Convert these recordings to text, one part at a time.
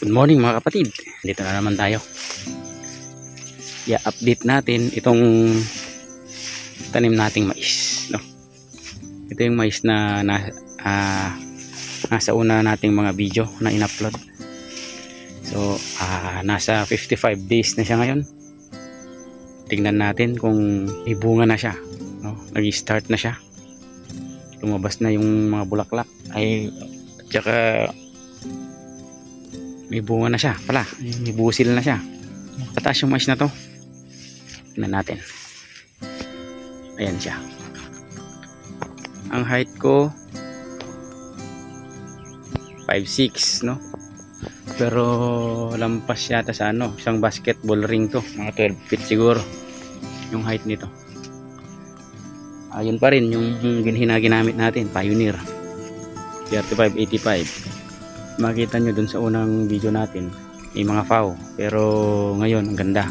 Good morning mga kapatid. Dito na naman tayo. I-update natin itong tanim nating mais. No? Ito yung mais na, na ah, nasa una nating mga video na in-upload. So, ah, nasa 55 days na siya ngayon. Tingnan natin kung ibunga na siya. No? Nag-start na siya. Lumabas na yung mga bulaklak. Ay, tsaka may bunga na siya pala. May busil na siya. Tataas yung mais na to. Tignan natin. Ayan siya. Ang height ko 5'6 no? Pero lampas yata sa ano isang basketball ring to. Mga 12 feet siguro. Yung height nito. Ayun pa rin yung ginhina natin pioneer. 3585 makita nyo dun sa unang video natin may mga FAO pero ngayon ang ganda.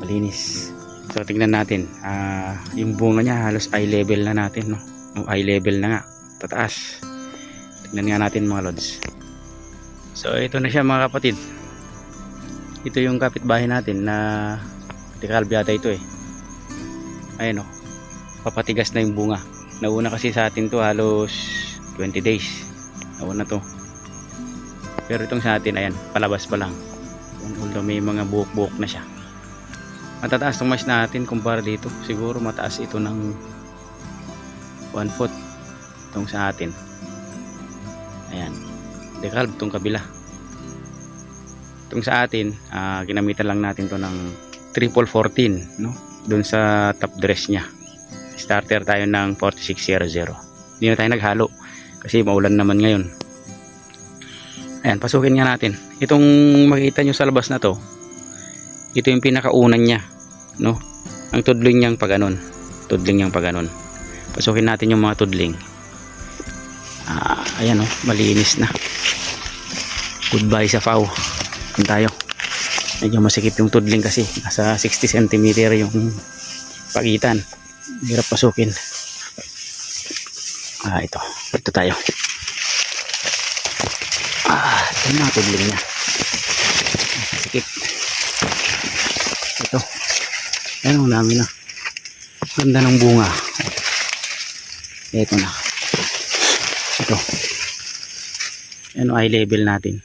Malinis. So tignan natin. Ah, yung bunga niya halos eye level na natin no? o eye level na nga. Tataas. Tignan nga natin mga lods. So ito na siya mga kapatid. Ito yung kapitbahay natin na tikalbi yata ito eh. Ayun o papatigas na yung bunga. Nauna kasi sa atin to halos 20 days. Nauna to pero itong sa atin, ayan, palabas pa lang. Although may mga buhok-buhok na siya. Matataas itong mais natin kumpara dito. Siguro mataas ito ng 1 foot. Itong sa atin. Ayan. Dekalb itong kabila. Itong sa atin, ah, ginamitan lang natin to ng triple 14, no? Doon sa top dress niya. Starter tayo ng 4600. Hindi na tayo naghalo kasi maulan naman ngayon. Ayan, pasukin nga natin. Itong makita nyo sa labas na to, ito yung pinakaunan niya. No? Ang tudling niyang paganon. Tudling niyang paganon. Pasukin natin yung mga tudling. Ah, ayan o, malinis na. Goodbye sa FAO. Yan tayo. Medyo masikip yung tudling kasi. Nasa 60 cm yung pagitan. Hirap pasukin. Ah, ito. Ito tayo. Ito yung mga tudling niya. Sikip. Ito. Ayan, ang dami na. Ganda ng bunga. Ito na. Ito. Ayan, eye level natin.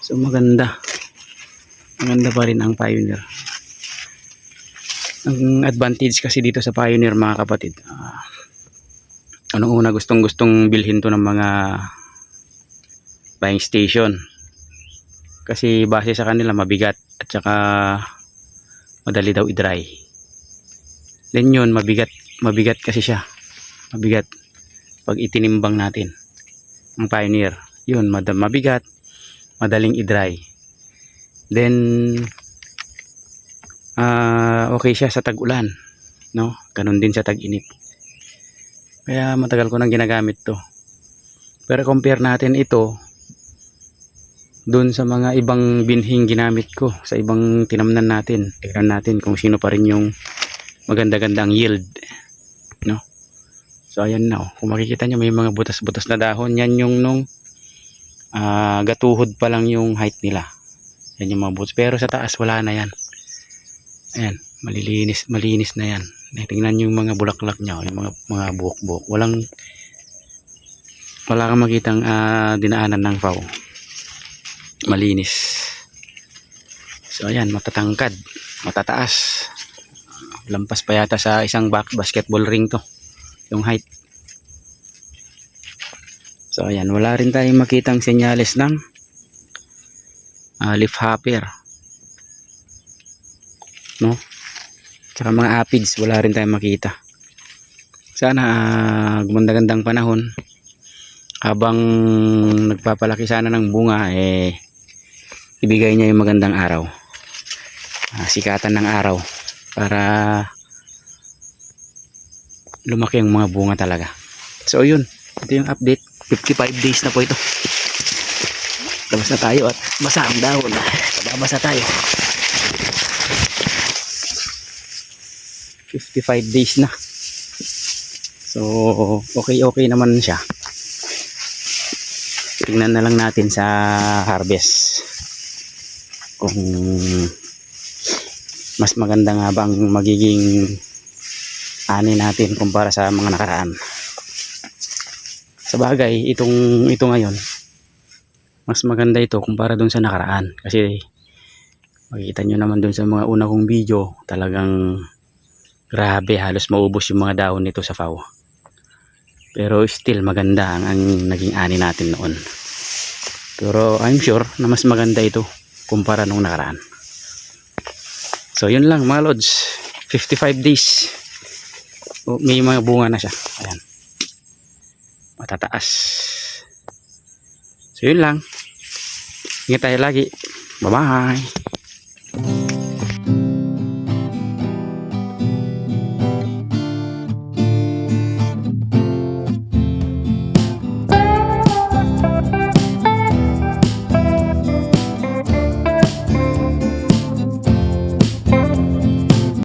So, maganda. Maganda pa rin ang Pioneer. Ang advantage kasi dito sa Pioneer, mga kapatid, ah, anong una gustong gustong bilhin to ng mga buying station. Kasi base sa kanila mabigat. At saka madali daw i-dry. Then yun mabigat mabigat kasi siya. Mabigat pag itinimbang natin. Ang pioneer. Yun mad mabigat madaling i-dry. Then ah okay siya sa tag-ulan no? Ganun din sa tag-init. Kaya matagal ko nang ginagamit to. Pero compare natin ito doon sa mga ibang binhing ginamit ko sa ibang tinamnan natin. Tignan natin kung sino pa rin yung maganda-gandang yield no? So ayan na oh. kung makikita nyo may mga butas-butas na dahon. Yan yung nung ah, gatuhod pa lang yung height nila. Yan yung mga butas. Pero sa taas wala na yan. Ayan malilinis malinis na yan. Tingnan yung mga bulaklak nya yung mga, mga buhok-buhok. Walang wala kang makitang ah, dinaanan ng FAO malinis. So ayan matatangkad matataas. Lampas pa yata sa isang back basketball ring to yung height. So ayan wala rin tayong makitang senyales ng ah, leaf hopper. No? Tsaka mga aphids wala rin tayong makita. Sana ah, gumanda-gandang panahon. Habang nagpapalaki sana ng bunga eh ibigay niya yung magandang araw. Ah, sikatan ng araw para lumaki ang mga bunga talaga. So yun. Ito yung update. 55 days na po ito. Labas na tayo at basa ang dahon. Babasa tayo. 55 days na. So okay okay naman siya. Titingnan na lang natin sa harvest kung mas maganda nga bang magiging ani natin kumpara sa mga nakaraan. Sa bagay itong ito ngayon mas maganda ito kumpara dun sa nakaraan. Kasi makikita nyo naman dun sa mga una kong video talagang grabe halos maubos yung mga dahon nito sa FAO. Pero still maganda ang, ang naging ani natin noon. Pero I'm sure na mas maganda ito kumpara nung nakaraan. So yun lang mga lods. 55 days. O, may mga bunga na siya. Ayan. Matataas. So yun lang. Ingat tayo lagi. Bye bye